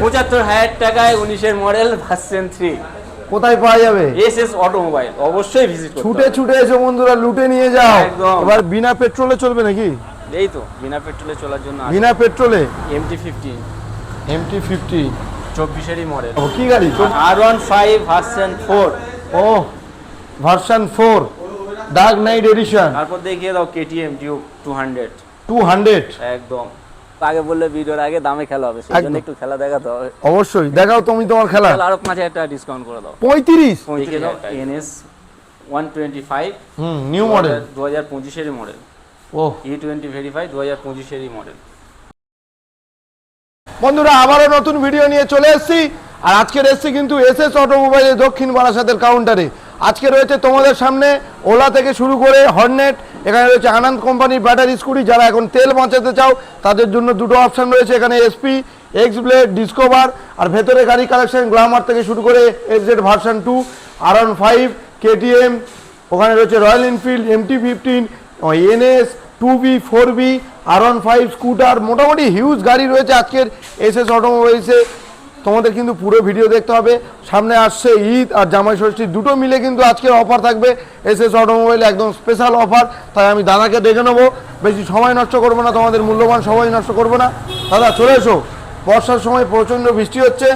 পঁচাত্তর হাজার টাকায় উনিশের মডেল ভার্সেন থ্রি। কোথায় পাওয়া যাবে? এস এস অটোমোবাইল অবশ্যই ভিজিট ছুটে ছুটে এসে বন্ধুরা লুটে নিয়ে যাও। এবার বিনা পেট্রোলে চলবে নাকি? এই তো বিনা পেট্রোলে চলার জন্য বিনা পেট্রোলে এমটি ফিফটিন এমটি ফিফটি চব্বিশেরই মডেল ও কি গাড়ি? R one five version four ও version four dark knight edition তারপর দেখিয়ে দাও KTM Duke two hundred two hundred একদম। আগে বললে ভিডিওর আগে দামে খেলা হবে সেই জন্য একদম। একটু খেলা দেখাতে হবে। অবশ্যই দেখাও তুমি তোমার খেলা। তাহলে আরও পাঁচ হাজার টাকা ডিসকাউন্ট করে দাও। পঁয়ত্রিশ? NS one twenty five hmm new model দু হাজার পঁচিশেরই মডেল ও ই টোয়েন্টি ভেরিফাই দু হাজার পঁচিশেরই মডেল বন্ধুরা আবারও নতুন ভিডিও নিয়ে চলে এসেছি। আর আজকের এসেছি কিন্তু এস এস অটোমোবাইলের দক্ষিণ বারাসাতের কাউন্টারে আজকে রয়েছে তোমাদের সামনে ওলা থেকে শুরু করে হর্নেট, এখানে রয়েছে আনন্দ কোম্পানির ব্যাটারি স্কুটি, যারা এখন তেল বাঁচাতে চাও, তাদের জন্য দুটো অপশন রয়েছে, এখানে এসপি এক্স ব্লেড ডিসকোভার আর ভেতরে গাড়ি কালেকশন গ্লামার থেকে শুরু করে S Z version two R one five KTM ওখানে রয়েছে Royal Enfield MT fifteen NS two B four B R one five scooter মোটামুটি হিউজ গাড়ি রয়েছে আজকের এস এস অটোমোবাইলসে তোমাদের কিন্তু পুরো ভিডিও দেখতে হবে। সামনে আসছে ঈদ আর জামাই ষষ্ঠী, দুটো মিলে কিন্তু আজকের অফার থাকবে। এস এস অটোমোবাইল একদম স্পেশাল অফার তাই আমি দাদাকে দেখে নেব। বেশি সময় নষ্ট করব না, তোমাদের মূল্যবান সময় নষ্ট করব না। দাদা, চলে এসো। বর্ষার সময় প্রচণ্ড বৃষ্টি হচ্ছে।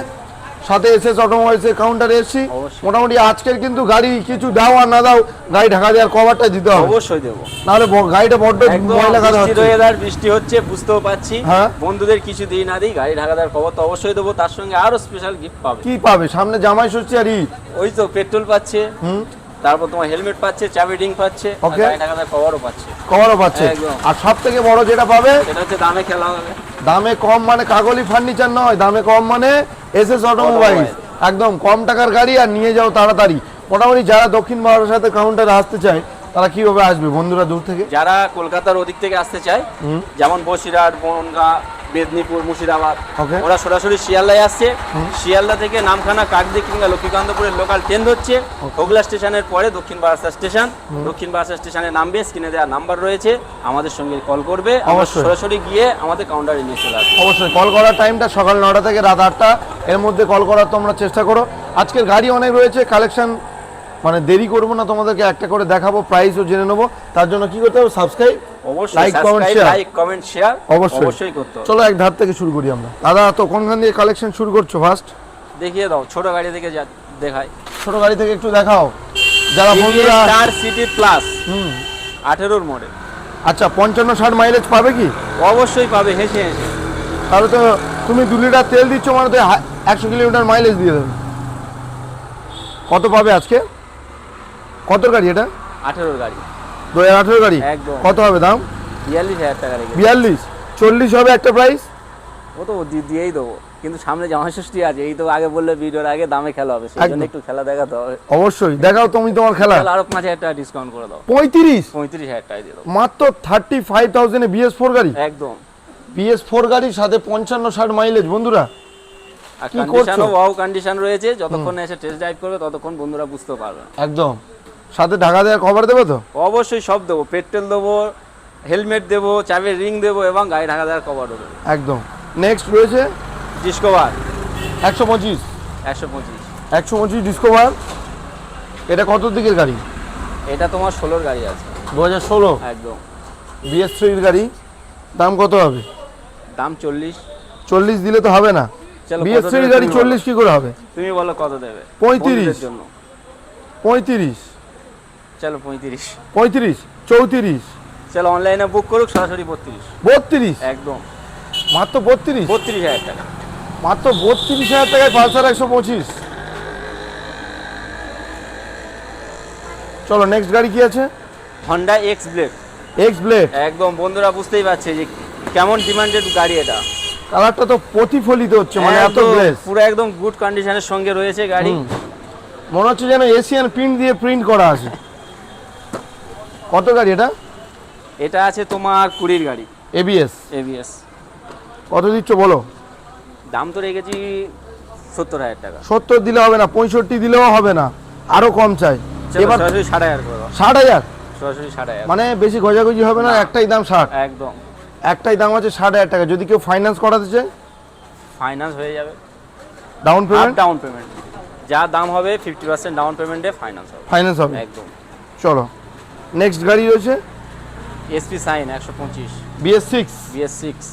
সাথে এস এস অটোমোবাইলসের কাউন্টারে এসেছি। মোটামুটি আজকের কিন্তু গাড়ি কিছু দাও আর না দাও গাড়ি ঢাকা দেওয়ার কভারটা দিতে হবে। অবশ্যই দেবো। নাহলে গাড়িটা বড্ড ময়লা কাদা হচ্ছে। ওয়েদার বৃষ্টি হচ্ছে বুঝতেও পাচ্ছি হ্যাঁ। বন্ধুদের কিছু দিই না দিই গাড়ি ঢাকা দেওয়ার খবর তো অবশ্যই দেবো। তার সঙ্গে আরও স্পেশাল গিফট পাবে। কি পাবে? সামনে জামাই ষষ্ঠী আর ঈদ। ওই তো পেট্রোল পাচ্ছে। হুম। তারপর তোমার হেলমেট পাচ্ছে চাবি রিং পাচ্ছে আর গাড়ি ঢাকা দেওয়ার খবরও পাচ্ছে। কভারও পাচ্ছে। আর সব থেকে বড় যেটা পাবে? সেটা হচ্ছে দামে খেলা হবে। দামে কম মানে কাগলি ফার্নিচার নয় দামে কম মানে এস এস অটোমোবাইল একদম কম টাকার গাড়ি আর নিয়ে যাও তাড়াতাড়ি। মোটামুটি যারা দক্ষিণ ভারতের সাথে কাউন্টারে আসতে চায় তারা কীভাবে আসবে বন্ধুরা দূর থেকে? যারা কলকাতার ওদিক থেকে আসতে চায় হুম। যেমন বসিরহাট বনগা মেদিনীপুর মুর্শিদাবাদ। ওরা সরাসরি শিয়ালদায় আসছে। শিয়ালদা থেকে নামখানা কাকদি কিংবা লক্ষ্মীকান্তপুরের লোকাল ট্রেন ধরছে। হোগলা স্টেশনের পরে দক্ষিণ বারাসা স্টেশন। দক্ষিণ বারাসা স্টেশনে নামবে স্ক্রিনে দেওয়া নাম্বার রয়েছে। আমাদের সঙ্গে কল করবে। অবশ্যই। সরাসরি গিয়ে আমাদের কাউন্টারে নিয়ে চলে আসবে। অবশ্যই। কল করার টাইমটা সকাল নটা থেকে রাত আটটা। এর মধ্যে কল করার তোমরা চেষ্টা করো। আজকের গাড়ি অনেক রয়েছে কালেকশন মানে দেরি করব না তোমাদেরকে একটা করে দেখাবো প্রাইসও জেনে নেব। তার জন্য কি করতে হবে? সাবস্ক্রাইব অবশ্যই Like, comment share। Like comment share অবশ্যই। অবশ্যই করতে চলো এক ধার থেকে শুরু করি আমরা। দাদা তো কোনখান দিয়ে কালেকশন শুরু করছ ফার্স্ট দেখিয়ে দাও ছোট গাড়ি থেকে যা দেখাই। ছোট গাড়ি থেকে একটু দেখাও। যারা বন্ধুরা স্টার সিটি প্লাস হুম। আঠেরোর মডেল আচ্ছা পঞ্চান্ন ষাট মাইলেজ পাবে কি? অবশ্যই পাবে হেসে হেসে। তাহলে তো তুমি দু লিটার তেল দিচ্ছ মানে তো হা- একশো কিলোমিটার মাইলেজ দিয়ে দেবে। কত পাবে আজকে? কত গাড়ি এটা? আঠেরোর গাড়ি। দু হাজার আঠেরো গাড়ি? একদম। কত হবে দাম? বিয়াল্লিশ হাজার টাকা রেখে বিয়াল্লিশ। চল্লিশ হবে একটা প্রাইস ও তো দিয়েই দেবো। কিন্তু সামনে আছে এই তো আগে বললে ভিডিওর আগে দামে খেলা হবে একটু খেলা দেখাতে হবে। অবশ্যই। দেখাও তুমি তোমার খেলা। আরও পাঁচ হাজার টাকা ডিসকাউন্ট করে দাও। পঁয়ত্রিশ? পঁয়ত্রিশ হাজার টাকা দিয়ে দেবো। মাত্র থার্টি ফাইভ থাউজেন্ডে বিএস ফোর গাড়ি? একদম। বিএস ফোর গাড়ির সাথে পঞ্চান্ন ষাট মাইলেজ বন্ধুরা। আর কি কন্ডিশনও? ওয়াও কন্ডিশন রয়েছে। যতক্ষণ এসে টেস্ট ড্রাইভ করবে ততক্ষণ বন্ধুরা বুঝতে পারবে। একদম। সাথে ঢাকা দেওয়ার কভার দেবো তো? অবশ্যই সব দেবো পেট্রোল দেবো হেলমেট দেবো চাবির রিং দেবো এবং গাড়ি ঢাকা দেওয়ার কভার দেবো। একদম। নেক্সট রয়েছে? ডিসকভার একশো পঁচিশ। একশো পঁচিশ। একশো পঁচিশ ডিসকভার এটা কত দিকের গাড়ি? এটা তোমার ষোলোর গাড়ি আছে। দু হাজার ষোলো? একদম। বিএস থ্রির গাড়ি। দাম কত হবে? দাম চল্লিশ। চল্লিশ দিলে তো হবে না। বিএস থ্রির গাড়ি চল্লিশ কি করে হবে? তুমি বলো কত দেবে? 35 বন্ধুদের জন্য। পঁয়ত্রিশ। চলো পঁয়ত্রিশ। পঁয়ত্রিশ চৌত্রিশ। চলো অনলাইনে বুক করুক সরাসরি বত্রিশ। বত্রিশ? একদম। মাত্র বত্রিশ? বত্রিশ হাজার টাকা। মাত্র বত্রিশ হাজার টাকায় পালসার একশো পঁচিশ। চলো নেক্সট গাড়ি কি আছে? Honda X blade X blade একদম বন্ধুরা বুঝতেই পারছে যে কেমন ডিমান্ডেড গাড়ি এটা। কালারটা তো প্রতিফলিত হচ্ছে মানে এত একদম পুরো একদম গুড কন্ডিশনের সঙ্গে রয়েছে গাড়ি। মনে হচ্ছে যেন এশিয়ান প্রিন্ট দিয়ে প্রিন্ট করা আছে। কত গাড়ি এটা? এটা আছে তোমার কুড়ির গাড়ি। এবিএস এবিএস কত দিচ্ছ বলো? দাম তো রেখেছি সত্তর হাজার টাকা। সত্তর দিলে হবে না পঁয়ষট্টি দিলেও হবে না আরও কম চাই। এবার ষাট হাজার ষাট হাজার? সরাসরি ষাট হাজার। মানে বেশি গজাগজি হবে না একটাই দাম ষাট। একদম। একটাই দাম আছে ষাট হাজার টাকা যদি কেউ ফাইন্যান্স করাতে চায়? ফাইন্যান্স হয়ে যাবে। ডাউন পেমেন্ট ডাউন পেমেন্ট যা দাম হবে ফিফটি পার্সেন্ট ডাউন পেমেন্টে ফাইন্যান্স হবে। ফাইন্যান্স হবে। একদম। চলো। নেক্সট গাড়ি রয়েছে? এসপি সাইন একশো পঁচিশ। বিএস সিক্স বিএস সিক্স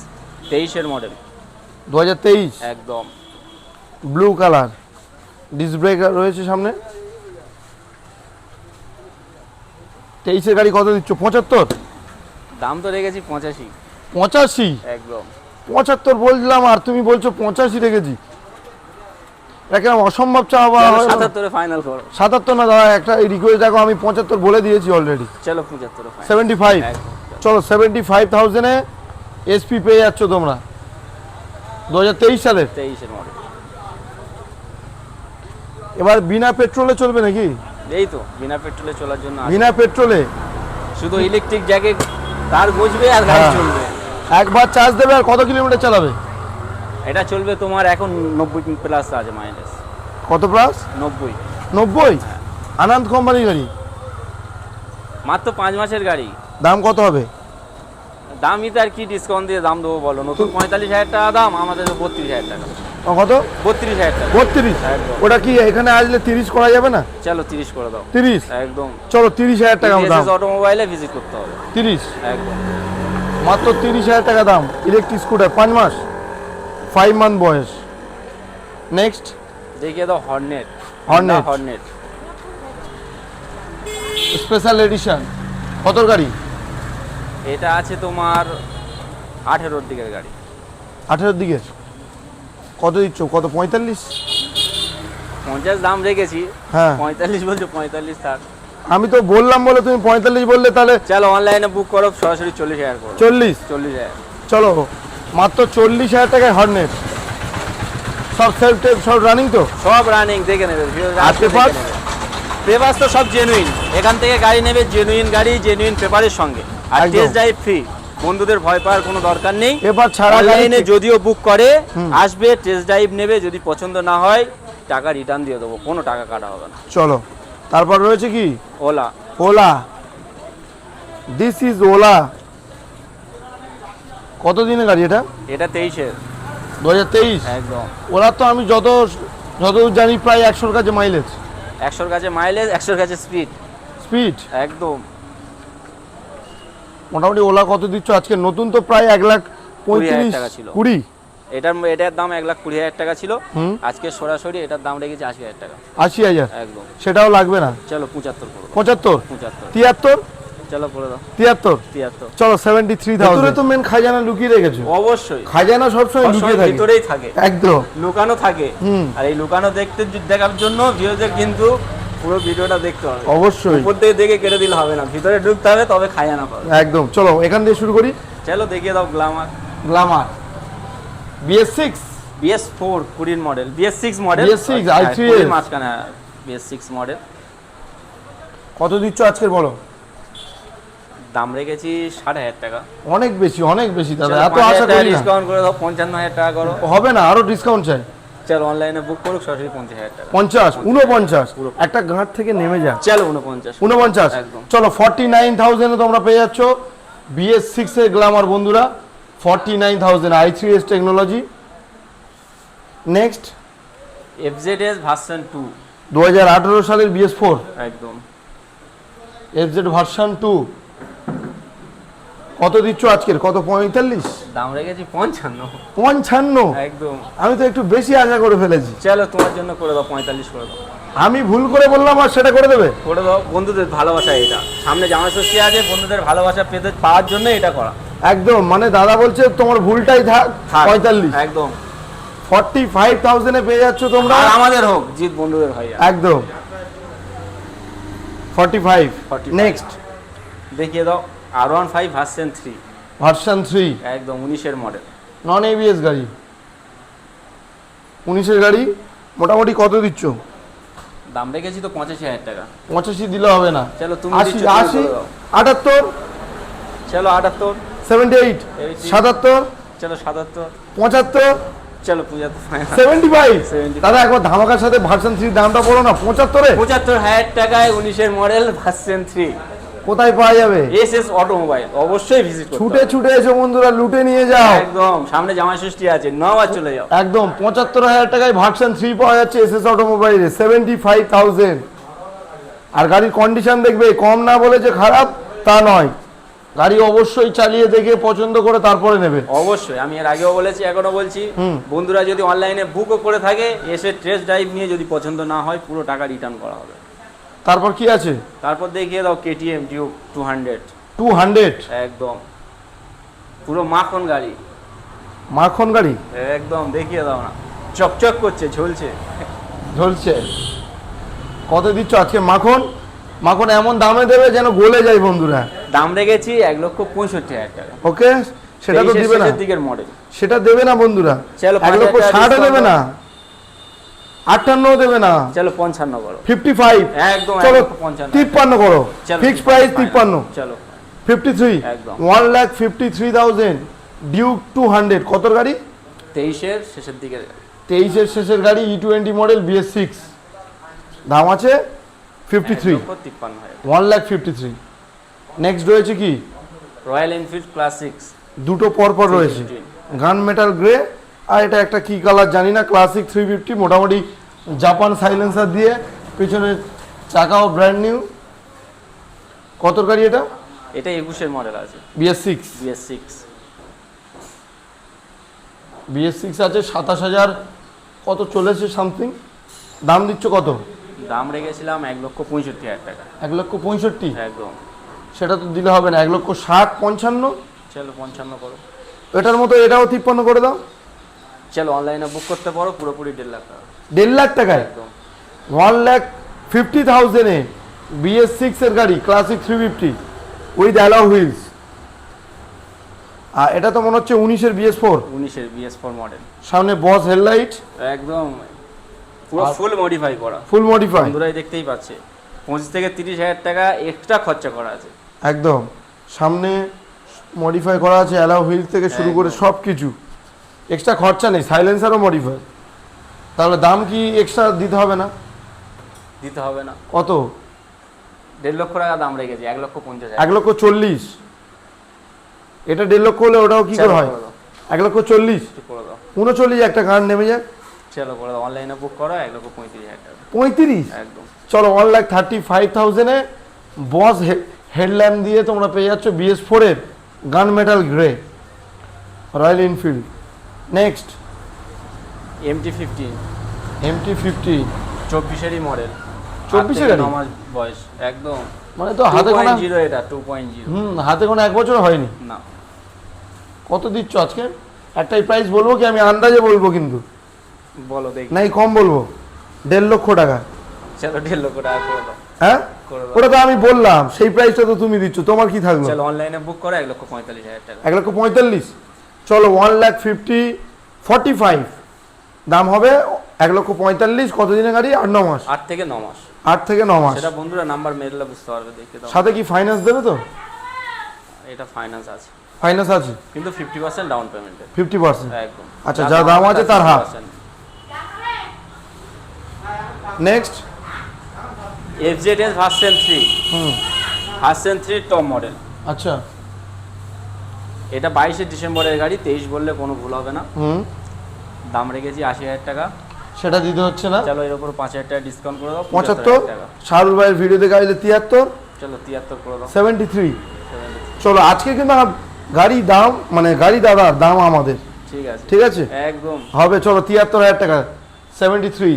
তেইশের মডেল দু হাজার তেইশ। একদম। ব্লু কালার ডিস ব্রেক রয়েছে সামনে। তেইশের গাড়ি কত দিচ্ছ? পঁচাত্তর? দাম তো রেখেছি পঁচাশি। পঁচাশি? একদম। পঁচাত্তর বললাম আর তুমি বলছো পঁচাশি রেখেছি। এটা কীরকম অসম্ভব চাওয়া সাতাত্তরে ফাইনাল করো সাতাত্তর না দাদা একটা রিকোয়েস্ট দেখো আমি পঁচাত্তর বলে দিয়েছি অলরেডি চলো পঁচাত্তরে ফাইনাল সেভেন্টি ফাইভ চলো। সেভেন্টি ফাইভ থাউজেন্ডে এসপি পেয়ে যাচ্ছ তোমরা। দু হাজার তেইশ সালের। তেইশের মডেল এবার বিনা পেট্রোলে চলবে নাকি? এই তো বিনা পেট্রোলে চলার জন্য বিনা পেট্রোলে শুধু ইলেকট্রিক জ্যাকে তার গুজবে আর গাড়ি হ্যাঁ। চলবে। একবার চার্জ দেবে আর কত কিলোমিটার চালাবে? এটা চলবে তোমার এখন নব্বই প্লাস আছে মাইলেজ। কত প্লাস? নব্বই। নব্বই? আনন্দ কোম্পানির গাড়ি? মাত্র পাঁচ মাসের গাড়ি। দাম কত হবে? দামই তো আর কি ডিসকাউন্ট দিয়ে দাম দেবো বলো? নতুন পঁয়তাল্লিশ হাজার টাকা দাম আমাদের বত্রিশ হাজার টাকা। কত? বত্রিশ হাজার টাকা। বত্রিশ। ওটা কি এখানে আসলে তিরিশ করা যাবে না? চলো তিরিশ করে দাও। তিরিশ? একদম। চলো তিরিশ হাজার টাকা দাম। অটোমোবাইলে ভিজিট করতে হবে। তিরিশ? একদম। মাত্র তিরিশ হাজার টাকা দাম। ইলেকট্রিক স্কুটার পাঁচ মাস? ফাইভ মান্থ বয়স। নেক্সট দেখিয়ে দাও Hornet Hornet। Hornet special edition কত গাড়ি? এটা আছে তোমার আঠেরোর দিকের গাড়ি। আঠেরোর দিকে কত দিচ্ছ? কত পঁয়তাল্লিশ? পঞ্চাশ দাম রেখেছি। হ্যাঁ। পঁয়তাল্লিশ বলছো পঁয়তাল্লিশ থাক। আমি তো বললাম বলে তুমি পঁয়তাল্লিশ বললে তাহলে চলো অনলাইনে বুক করো সরাসরি চল্লিশ হাজার করো। চল্লিশ? চল্লিশ হাজার। চলো মাত্র চল্লিশ হাজার টাকায় হর্নেট সব সেলফ টেপ সব রানিং তো? সব রানিং দেখে নেবে আর পেপার? পেপার তো সব জেনুইন এখান থেকে গাড়ি নেবে জেনুইন গাড়ি জেনুইন পেপারের সঙ্গে। আর টেস্ট ড্রাইভ ফ্রি বন্ধুদের ভয় পাওয়ার কোনো দরকার নেই। এবার ছাড়া অনলাইনে যদিও বুক করে আসবে টেস্ট ড্রাইভ নেবে যদি পছন্দ না হয় টাকা রিটার্ন দিয়ে দেবো। কোনো টাকা কাটা হবে না। চলো। তারপর রয়েছে কি? ওলা ওলা দিস ইজ ওলা কত দিনের গাড়ি এটা? এটা তেইশের। দু হাজার তেইশ? একদম। ওলা তো আমি যত যত জানি প্রায় একশোর কাছে মাইলেজ একশোর কাছে মাইলেজ একশোর কাছে স্পিড স্পিড একদম। মোটামুটি ওলা কত দিচ্ছ? আজকে নতুন তো প্রায় এক লাখ পঁয়ত্রিশ ছিল। কুড়ি। এটার এটার দাম এক লাখ কুড়ি হাজার টাকা ছিল। আজকে সরাসরি এটার দাম রেখেছি আশি হাজার টাকা। আশি হাজার? একদম। সেটাও লাগবে না? চলো পঁচাত্তর পঁচাত্তর? পঁচাত্তর। তিয়াত্তর? চলো করে দাও। তিয়াত্তর? তিয়াত্তর। চলো সেভেন্টি থ্রি তো মেন খাজানা লুকিয়ে রেখেছো। অবশ্যই। খাজানা সবসময় লুকিয়ে থাকে। ভিতরেই থাকে। একদম। লুকানো থাকে। আর এই লুকানো দেখতে দেখার জন্য ভিডিওতে কিন্তু পুরো ভিডিওটা দেখতে হবে। অবশ্যই। উপর থেকে দেখে কেটে দিলে হবে না। ভিতরে ঢুকতে হবে তবে খাজানা পাবে। একদম। চলো এখান দিয়ে শুরু করি। চলো দেখিয়ে দাও Glamour Glamour BS six BS four কুড়ির model BS six model BS6, i3s মাঝখানে বিএস সিক্স মডেল কত দিচ্ছ আজকের বলো? দাম রেখেছি ষাট হাজার টাকা। অনেক বেশি অনেক বেশি দাদা এত আশা করি ডিসকাউন্ট করে দাও পঞ্চান্ন হাজার টাকা করো। হবে না আরও ডিসকাউন্ট চাই। চলো অনলাইনে বুক করুক সরাসরি পঞ্চাশ হাজার টাকা। পঞ্চাশ উনপঞ্চাশ একটা গাঁট থেকে নেমে যা। চলো উনপঞ্চাশ উনপঞ্চাশ একদম। চলো ফর্টি নাইন থাউজেন্ডে তোমরা পেয়ে যাচ্ছ। বিএস সিক্স এর গ্লামার বন্ধুরা forty nine thousand I three S technology next FZ S version two দু হাজার আঠেরো সালের বিএস ফোর একদম। এফজেড ভার্সন টু কত দিচ্ছ আজকের? কত পঁয়তাল্লিশ? দাম রেখেছি পঞ্চান্ন। পঞ্চান্ন? একদম। আমি তো একটু বেশি আশা করে ফেলেছি। চলো তোমার জন্য করে দাও পঁয়তাল্লিশ করে দাও। আমি ভুল করে বললাম আর সেটা করে দেবে? করে দাও বন্ধুদের ভালোবাসা এটা। সামনে জামা ষষ্ঠী আছে বন্ধুদের ভালোবাসা পেতে পাওয়ার জন্য এটা করা। একদম মানে দাদা বলছে তোমার ভুলটাই থাক। পঁয়তাল্লিশ। একদম। ফর্টি ফাইভ থাউজেন্ডে পেয়ে যাচ্ছ তোমরা। আর আমাদের হোক জিত বন্ধুদের হয় একদম। Forty five 45 next. দেখিয়ে দাও। R one five version three version three একদম উনিশের মডেল নন এবিএস গাড়ি। উনিশের গাড়ি? মোটামুটি কত দিচ্ছ? দাম রেখেছি তো পঁচাশি হাজার টাকা। পঁচাশি দিলে হবে না। চলো তুমি আশি আশি আটাত্তর? চলো আটাত্তর। Seventy eight. সাতাত্তর? চলো সাতাত্তর। পঁচাত্তর? চলো সেভেন্টি ফাইভ 75 দাদা একবার ধামাকার সাথে ভার্সন থ্রির দামটা বলো না। পঁচাত্তরে? পঁচাত্তর হাজার টাকায় উনিশের মডেল ভার্সেন থ্রি কোথায় পাওয়া যাবে? এস এস অটোমোবাইল অবশ্যই ভিজিট করতে ছুটে ছুটে এসে বন্ধুরা লুটে নিয়ে যাও। একদম সামনে জামাই ষষ্ঠী আছে নবার চলে যাও। একদম পঁচাত্তর হাজার টাকায় ভার্সন থ্রি পাওয়া যাচ্ছে এস এস অটোমোবাইলে সেভেন্টি ফাইভ থাউজেন্ড আর গাড়ির কন্ডিশন দেখবে কম না বলে যে খারাপ তা নয়। গাড়ি অবশ্যই চালিয়ে দেখে পছন্দ করে তারপরে নেবে। অবশ্যই আমি এর আগেও বলেছি এখনও বলছি। বন্ধুরা যদি অনলাইনে বুকও করে থাকে এসে টেস্ট ড্রাইভ নিয়ে যদি পছন্দ না হয় পুরো টাকা রিটার্ন করা হবে। তারপর কি আছে? তারপর দেখিয়ে দাও KTM Duke two hundred two hundred একদম। পুরো মাখন গাড়ি। মাখন গাড়ি? একদম দেখিয়ে দাও না। চকচক করছে ঝলছে। ঝলছে। কত দিচ্ছ আজকে মাখন? মাখন এমন দামে দেবে যেন গলে যায় বন্ধুরা। দাম রেখেছি এক লক্ষ পঁয়ষট্টি হাজার টাকা। ওকে? সেটা তো দিবে না। দিকের মডেল সেটা দেবে না বন্ধুরা। চলো, এক লক্ষ ষাটও দেবে না। আটান্নও দেবে না। চলো পঞ্চান্ন করো। ফিফটি ফাইভ একদম এক চলো তিপ্পান্ন করো। ফিক্স প্রাইস তিপ্পান্ন। চলো। ফিফটি থ্রি একদম। One lakh fifty three thousand Duke two hundred কত গাড়ি? তেইশের শেষের দিকে তেইশের শেষের গাড়ি E twenty model BS six দাম আছে? Fifty three one lakh fifty three next রয়েছে কি? রয়্যাল এনফিল্ড ক্লাসিক্স দুটো পরপর রয়েছে। গান মেটাল গ্রে আর এটা একটা কি কালার জানি না ক্লাসিক থ্রি ফিফটি মোটামুটি জাপান সাইলেন্সার দিয়ে পিছনে চাকাও ব্র্যান্ড নিউ কত গাড়ি এটা? এটা একুশের মডেল আছে। BS six BS six BS six আছে সাতাশ হাজার কত চলেছে সামথিং দাম দিচ্ছ কত? দাম রেখেছিলাম এক লক্ষ পঁয়ষট্টি হাজার টাকা। এক লক্ষ পঁয়ষট্টি? একদম। সেটা তো দিলে হবে না এক লক্ষ ষাট পঞ্চান্ন? চলো পঞ্চান্ন করো। এটার মতো এটাও তিপ্পান্ন করে দাও। চলো অনলাইনে বুক করতে পারো পুরোপুরি দেড় লাখ টাকা। দেড় লাখ টাকায়? একদম। ওয়ান লাখ ফিফটি থাউজেন্ডে বিএস সিক্সের গাড়ি Classic three fifty with alloy wheels আর এটা তো মনে হচ্ছে উনিশের বিএস ফোর উনিশের বিএস ফোর মডেল সামনে বস হেডলাইট একদম। পুরো ফুল মডিফাই করা। ফুল মডিফাই বন্ধুরাই দেখতেই পাচ্ছে। পঁচিশ থেকে তিরিশ হাজার টাকা এক্সট্রা খরচা করা আছে। একদম। সামনে মডিফাই করা আছে অ্যালাউ হুইল থেকে শুরু করে। সব কিছু এক্সট্রা খরচা নেই সাইলেন্সারও মডিফাই তাহলে দাম কি এক্সট্রা দিতে হবে না? দিতে হবে না। কত? দেড় লক্ষ টাকা দাম রেখেছি এক লক্ষ পঞ্চাশ এক লক্ষ চল্লিশ। এটা দেড় লক্ষ হলে ওটাও কি করে হয়? এক লক্ষ চল্লিশ। উনচল্লিশ একটা গান নেমে যাক চলো করে দাও অনলাইনে বুক করো এক লক্ষ পঁয়ত্রিশ হাজার টাকা। পঁয়ত্রিশ? একদম। চলো ওয়ান লাখ থার্টি ফাইভ থাউজেন্ডে বস হেডল্যাম্প দিয়ে তোমরা পেয়ে যাচ্ছ বিএস ফোরের gun metal grey Royal Enfield next MT fifteen MT fifty চব্বিশেরই মডেল 24 এর গাড়ি? মাস বয়স একদম। মানে তো হাতে গোনা জিরো এটা টু পয়েন্ট জিরো হুম হাতে গোনা এক বছর হয়নি? না। কত দিচ্ছ আজকে? একটাই প্রাইস বলব কি আমি আন্দাজে বলব কিন্তু? বলো দেখি। নাই কম বলব। দেড় লক্ষ টাকা। চলো দেড় লক্ষ টাকা করে দাও। হ্যাঁ? ওটা তো আমি বললাম সেই প্রাইসটা তো তুমি দিচ্ছ তোমার কি থাকল? চলো অনলাইনে বুক করো এক লক্ষ পঁয়তাল্লিশ হাজার টাকা। এক লক্ষ পঁয়তাল্লিশ? চলো one lakh fifty forty five দাম হবে এক লক্ষ পঁয়তাল্লিশ কতদিনের গাড়ি? আট ন মাস। আট থেকে ন মাস। আট থেকে ন মাস। সেটা বন্ধুরা নাম্বার মেরলে বুঝতে পারবে দেখে দাও। সাথে কি ফাইন্যান্স দেবে তো? এটা ফাইন্যান্স আছে। ফাইন্যান্স আছে? কিন্তু ফিফটি পার্সেন্ট ডাউন পেমেন্টের ফিফটি পার্সেন্ট একদম। আচ্ছা, যা দাম আছে তার half। Next FZ S version three হুম। ভার্সেন থ্রি টপ মডেল আচ্ছা। এটা বাইশে ডিসেম্বরের গাড়ি তেইশ বললে কোনো ভুল হবে না। হুম। দাম রেখেছি আশি হাজার টাকা। সেটা দিতে হচ্ছে না। চলো এর উপর পাঁচ হাজার টাকা ডিসকাউন্ট করে দাও পঁচাত্তর 75,000 টাকা। শাহরুল ভাইয়ের ভিডিও দেখে আসলে তিয়াত্তর? চলো তিয়াত্তর করে দাও। সেভেন্টি থ্রি চলো আজকে কিন্তু গাড়ি দাম মানে গাড়ি দাদার দাম আমাদের। ঠিক আছে। ঠিক আছে? একদম। হবে চলো তিয়াত্তর হাজার টাকা। সেভেন্টি থ্রি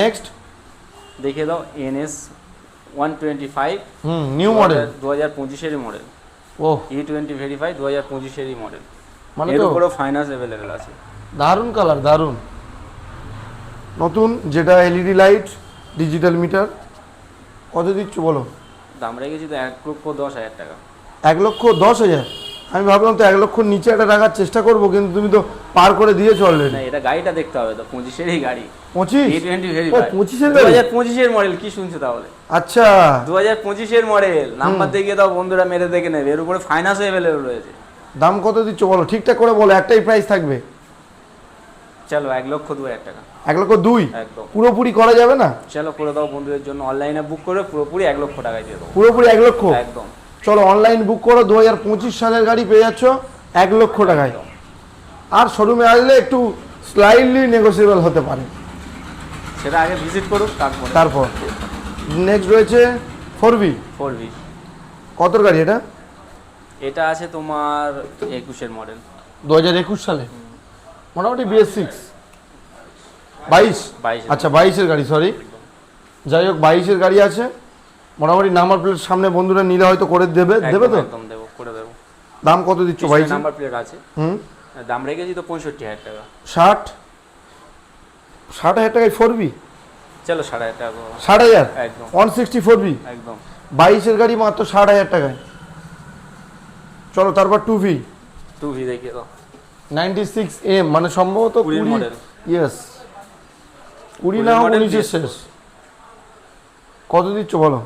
নেক্সট দেখে দাও এনএস ওয়ান টোয়েন্টি ফাইভ হুম নিউ মডেল দু হাজার পঁচিশেরই মডেল ও ই টোয়েন্টি ভেরিফাই দু হাজার পঁচিশেরই মডেল মানে এর উপরেও ফাইন্যান্স অ্যাভেলেবেল আছে। দারুণ কালার দারুণ। নতুন যেটা এলইডি লাইট ডিজিটাল মিটার কত দিচ্ছ বলো? দাম রেখেছি তো এক লক্ষ দশ হাজার টাকা। এক লক্ষ দশ হাজার? আমি ভাবলাম তো এক লক্ষ নিচে একটা রাখার চেষ্টা করব কিন্তু তুমি তো পার করে দিয়েছ অলরেডি না এটা গাড়িটা দেখতে হবে তো পঁচিশেরই গাড়ি। পঁচিশ? পঁচিশের দু হাজার পঁচিশের মডেল কি শুনছো তাহলে? আচ্ছা। দু হাজার পঁচিশের মডেল নাম্বার দাও বন্ধুরা মেরে দেখে নেবে। এর উপরে ফাইন্যান্স অ্যাভেলেবেল রয়েছে। দাম কত দিচ্ছ বলো? ঠিকঠাক করে বলো একটাই প্রাইস থাকবে। চলো এক লক্ষ দু হাজার টাকা। এক লক্ষ দুই? একদম। পুরোপুরি করা যাবে না? চলো করে দাও বন্ধুদের জন্য। অনলাইনে বুক করে পুরোপুরি এক লক্ষ টাকায় দিয়ে দেবো পুরোপুরি এক লক্ষ? একদম। চলো অনলাইন বুক করো। দু হাজার পঁচিশ সালের গাড়ি পেয়ে যাচ্ছ এক লক্ষ টাকায়। আর শোরুমে আসলে একটু স্লাইডলি নেগোসিয়েবল হতে পারে। সেটা আগে ভিজিট করুক তারপরে। তারপর। নেক্সট রয়েছে ফোর বি ফোর ভি কতর গাড়ি এটা? এটা আছে তোমার একুশের মডেল দু হাজার একুশ সালে? মোটামুটি বিএস সিক্স বাইশ? বাইশ আচ্ছা বাইশের গাড়ি সরি যাই হোক বাইশের গাড়ি আছে। মোটামুটি নাম্বার প্লেট সামনে বন্ধুরা নিলে হয়তো করে দেবে দেবে তো? একদম দেবো করে দেবো। দাম কত দিচ্ছ বাইশ? নাম্বার প্লেট আছে। হুম? দাম রেখেছি তো পঁয়ষট্টি হাজার টাকা। ষাট? ষাট হাজার টাকায় ফোর বি চলো সাড়ে হাজার টাকা ষাট হাজার? একদম। ওয়ান সিক্সটি ফোর বি একদম। বাইশের গাড়ি মাত্র ষাট হাজার টাকায়। চলো তারপর টু ভি টু ভি দেখিয়ে দাও। নাইনটি সিক্স এম মানে সম্ভবত কুড়ি model। ইয়েস কুড়ি না উনিশের শেষ। কত দিচ্ছ বলো?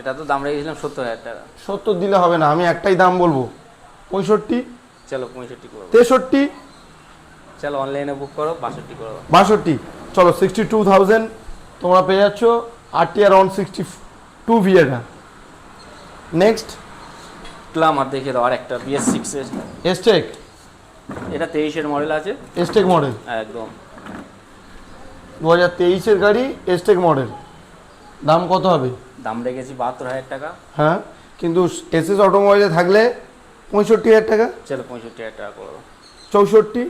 এটা তো দাম রেখেছিলাম সত্তর হাজার টাকা। সত্তর দিলে হবে না আমি একটাই দাম বলব। পঁয়ষট্টি? চলো পঁয়ষট্টি তেষট্টি? চলো অনলাইনে বুক করো বাষট্টি করো বাষট্টি। চলো সিক্সটি টু থাউজেন্ড তোমরা পেয়ে যাচ্ছ RT R one sixty two V এটা নেক্সট ক্লামার দেখিয়ে দাও আর একটা বিএস সিক্স এর। এসটেক এটা তেইশের মডেল আছে। এসটেক মডেল একদম। দু হাজার তেইশের গাড়ি এসটেক মডেল দাম কত হবে? দাম রেখেছি বাহাত্তর হাজার টাকা। হ্যাঁ কিন্তু এসএস অটোমোবাইলে থাকলে পঁয়ষট্টি হাজার টাকা। চলো পঁয়ষট্টি হাজার টাকা করো চৌষট্টি।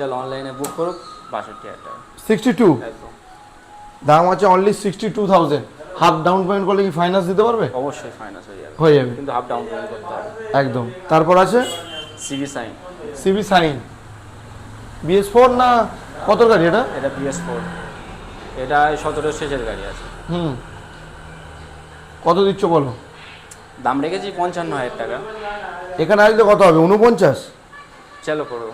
চলো অনলাইনে বুক করো বাষট্টি হাজার টাকা। সিক্সটি টু দাম আছে only sixty two thousand half down payment করলে কি ফাইন্যান্স দিতে পারবে? অবশ্যই ফাইন্যান্স হয়ে যাবে। হয়ে যাবে। কিন্তু হাফ ডাউন পেমেন্ট করতে হবে। একদম। তারপর আছে? CB Shine CB Shine BS four না কত গাড়ি এটা? এটা বিএস ফোর এটা সতেরো শেষের গাড়ি আছে। হুম। কত দিচ্ছ বলো? দাম রেখেছি পঞ্চান্ন হাজার টাকা। এখানে আসলে কত হবে? উনপঞ্চাশ চলো করো।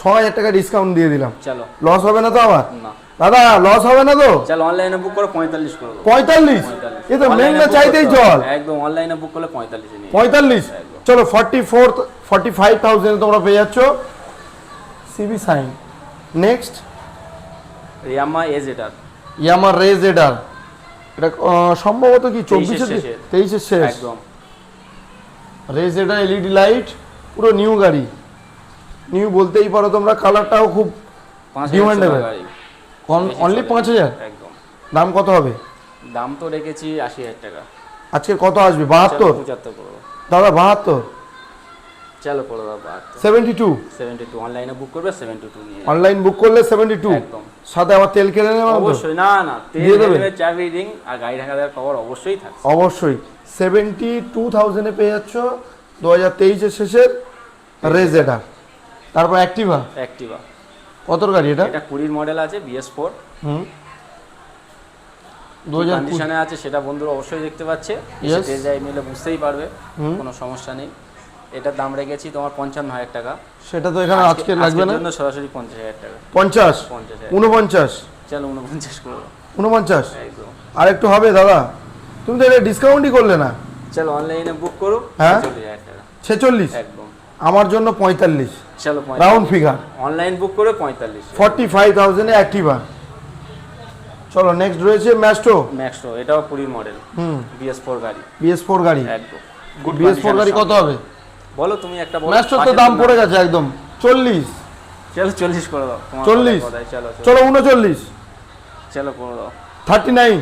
ছ হাজার টাকা ডিসকাউন্ট দিয়ে দিলাম। চলো। লস হবে না তো আবার? না। দাদা লস হবে না তো? চলো অনলাইনে বুক করো পঁয়তাল্লিশ করো পঁয়তাল্লিশ? এ তো মেঘনা চাইতেই জল একদম অনলাইনে বুক করলে পঁয়তাল্লিশে পঁয়তাল্লিশ। চলো forty four forty five thousand তোমরা পেয়ে যাচ্ছ। সিবি সাইন নেক্সট ইয়ামা এজ এটার ইয়ামার রেজ এডার এটা সম্ভবত কি চব্বিশের শেষে। তেইশের শেষ? একদম। রেজ এডার এলইডি লাইট পুরো নিউ গাড়ি। নিউ বলতেই পারো তোমরা কালারটাও খুব বেশি অনলি। পাঁচ হাজার? একদম। দাম কত হবে? দাম তো রেখেছি আশি হাজার টাকা। আজকে কত আসবে? বাহাত্তর? পঁচাত্তর করো দাদা বাহাত্তর? চলো করে বাহাত্তর। সেভেন্টি টু সেভেন্টি টু অনলাইনে বুক করবে সেভেন্টি টু নিয়ে। অনলাইন বুক করলে সেভেন্টি টু একদম। সাথে আবার তেল কিনে নেবে অবশ্যই। না না তেল দেবে? চাবি রিং আর গাড়ি ঢাকা দেওয়ার খবর অবশ্যই থাকবে অবশ্যই। সেভেন্টি টু থাউজেন্ডে পেয়ে যাচ্ছ দু হাজার তেইশের শেষের রেজ এটা তারপর অ্যাক্টিভা অ্যাক্টিভা কতর গাড়ি এটা? এটা কুড়ির মডেল আছে বিএস ফোর হুম। কন্ডিশনে আছে সেটা বন্ধুরা অবশ্যই দেখতে পাচ্ছে. টেস্ট ড্রাইভ নিলে বুঝতেই পারবে কোনো সমস্যা নেই। এটার দাম রেখেছি তোমার পঞ্চান্ন হাজার টাকা। সেটা তো এখানে আজকে লাগবে না? সরাসরি পঞ্চাশ হাজার টাকা। পঞ্চাশ? পঞ্চাশ উনপঞ্চাশ চলো উনপঞ্চাশ করব। উনপঞ্চাশ একদম। আর একটু হবে দাদা। তুমি তো এটা ডিসকাউন্টই করলে না। চলো অনলাইনে বুক করো হ্যাঁ? ছেচল্লিশ? একদম। আমার জন্য পঁয়তাল্লিশ। চলো রাউন্ড ফিগার অনলাইন বুক করে পঁয়তাল্লিশ। ফর্টি ফাইভ থাউজেন্ডে অ্যাক্টিভা চলো নেক্সট রয়েছে ম্যাস্টো ম্যাক্সটো এটাও কুড়ির মডেল হুম। বিএস ফোর গাড়ি। বিএস ফোর গাড়ি। একদম। বিএস ফোর গাড়ি কত হবে? বলো তুমি একটা বলো। ম্যাস্টোর তো দাম পড়ে গেছে একদম। চল্লিশ। চলো চল্লিশ করে দাও। চল্লিশ? চলো চলো। চলো উনচল্লিশ। চলো করে দাও। থার্টি নাইন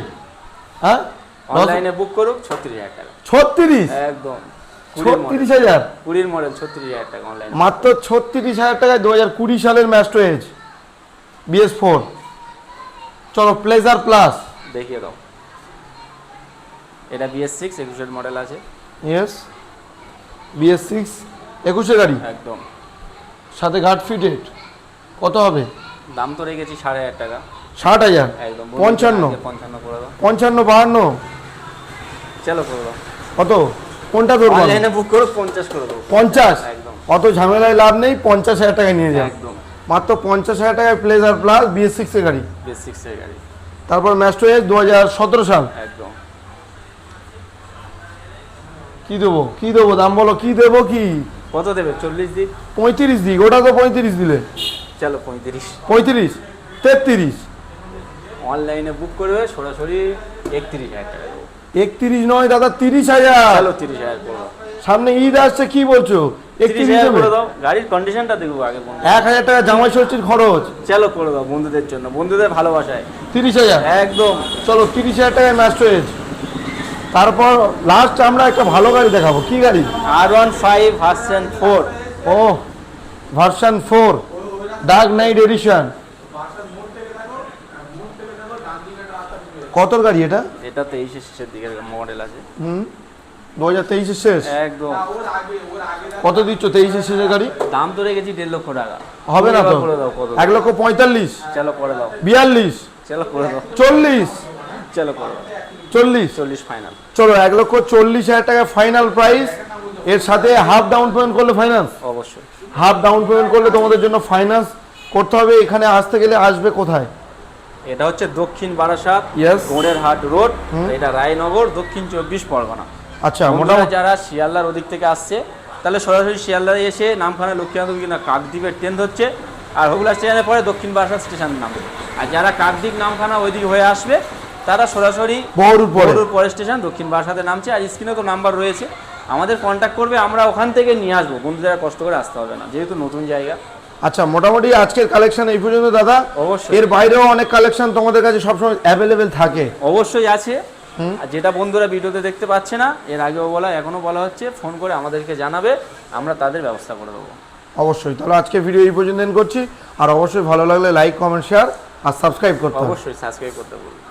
হ্যাঁ অনলাইনে বুক করুক ছত্রিশ হাজার টাকা। ছত্রিশ? একদম। ছত্রিশ হাজার? কুড়ির মডেল ছত্রিশ হাজার টাকা অনলাইনে মাত্র ছত্রিশ হাজার টাকায় দু হাজার কুড়ি সালের ম্যাস্টো এজ বিএস ফোর। চলো প্লেজার প্লাস দেখিয়ে দাও। এটা বিএস সিক্স একুশের মডেল আছে। ইয়েস বিএস সিক্স একুশে গাড়ি। একদম। সাথে ঘাট ফিটেড কত হবে? দাম তো রেখেছি সাড়ে হাজার টাকা। ষাট হাজার। একদম পঞ্চান্ন। পঞ্চান্ন করে দাও। পঞ্চান্ন বাহান্ন। চলো করে দাও। কত? কোনটা ধরবো? অনলাইনে বুক করো পঞ্চাশ করে দেবো। পঞ্চাশ? একদম। অত ঝামেলায় লাভ নেই পঞ্চাশ হাজার টাকায় নিয়ে যান একদম। মাত্র পঞ্চাশ হাজার টাকায় প্লেজার প্লাস বিএস সিক্সের গাড়ি। বিএস সিক্সের গাড়ি। তারপর ম্যাস্টো দু হাজার সতেরো সাল। একদম। কি দেবো? কি দেবো? দাম বলো কি দেবো কি? কত দেবে? চল্লিশ দিন পঁয়ত্রিশ দিক ওটা তো পঁয়ত্রিশ দিলে। চলো পঁয়ত্রিশ। পঁয়ত্রিশ তেত্রিশ। অনলাইনে বুক করবে সরাসরি একত্রিশ হাজার টাকা। দেবো। একত্রিশ নয় দাদা তিরিশ হাজার। তিরিশ হাজার সামনে ঈদ আসছে কি বলছো? একত্রিশ হাজার করে দাও গাড়ির কন্ডিশনটা দেখব আগে এক হাজার টাকা জামাই ষষ্ঠীর খরচ। চলো করে দাও বন্ধুদের জন্য বন্ধুদের ভালোবাসায়। তিরিশ হাজার? একদম। চলো তিরিশ হাজার টাকায় হয়েছে। তারপর লাস্ট আমরা একটা ভালো গাড়ি দেখাবো। কি গাড়ি? R one five version four ও version four dark knight edition কত গাড়ি এটা? এটা তেইশে শেষের দিকের মডেল আছে। হুম। দু হাজার তেইশের শেষ? একদম। কত দিচ্ছ তেইশের শেষের গাড়ি? দাম তো রেখেছি দেড় লক্ষ টাকা। হবে না তো? করে দাও কত এক লক্ষ পঁয়তাল্লিশ? চলো করে দাও। বিয়াল্লিশ? চলো করে দাও। চল্লিশ? চলো করে দাও। চল্লিশ? চল্লিশ ফাইনাল চলো এক লক্ষ চল্লিশ হাজার টাকা ফাইনাল প্রাইস এর সাথে হাফ ডাউন পেমেন্ট করলে ফাইন্যান্স অবশ্যই। হাফ ডাউন পেমেন্ট করলে তোমাদের জন্য ফাইন্যান্স করতে হবে। এখানে আসতে গেলে আসবে কোথায়? এটা হচ্ছে দক্ষিণ বারাসাত গোড়ের হাট রোড এটা রায়নগর দক্ষিণ চব্বিশ পরগনা। আচ্ছা মোটামুটি যারা শিয়ালদার ওদিক থেকে আসছে তাহলে সরাসরি শিয়ালদায় এসে নামখানা লক্ষ্মীনাথ কিনা কাকদ্বীপের ট্রেন ধরছে আর হুগলা স্টেশনের পরে দক্ষিণ বারাসাত স্টেশন নামবে। আর যারা কাকদ্বীপ নামখানা ওইদিকে হয়ে আসবে তারা সরাসরি বহুরূপ পরে। স্টেশন দক্ষিণ বারাসাতে নামছে আর স্ক্রিনে তো নাম্বার রয়েছে। আমাদের কন্ট্যাক্ট করবে আমরা ওখান থেকে নিয়ে আসব। বন্ধুদের কষ্ট করে আসতে হবে না যেহেতু নতুন জায়গা। আচ্ছা মোটামুটি আজকের কালেকশন এই পর্যন্ত দাদা। অবশ্যই। এর বাইরেও অনেক কালেকশন তোমাদের কাছে সবসময় অ্যাভেলেবেল থাকে। অবশ্যই আছে। আর যেটা বন্ধুরা ভিডিওতে দেখতে পাচ্ছে না এর আগেও বলা এখনও বলা হচ্ছে ফোন করে আমাদেরকে জানাবে আমরা তাদের ব্যবস্থা করে দেবো। অবশ্যই। তাহলে আজকে ভিডিও এই পর্যন্ত করছি। আর অবশ্যই ভালো লাগলে লাইক কমেন্ট শেয়ার আর সাবস্ক্রাইব করতে অবশ্যই সাবস্ক্রাইব করতে বলব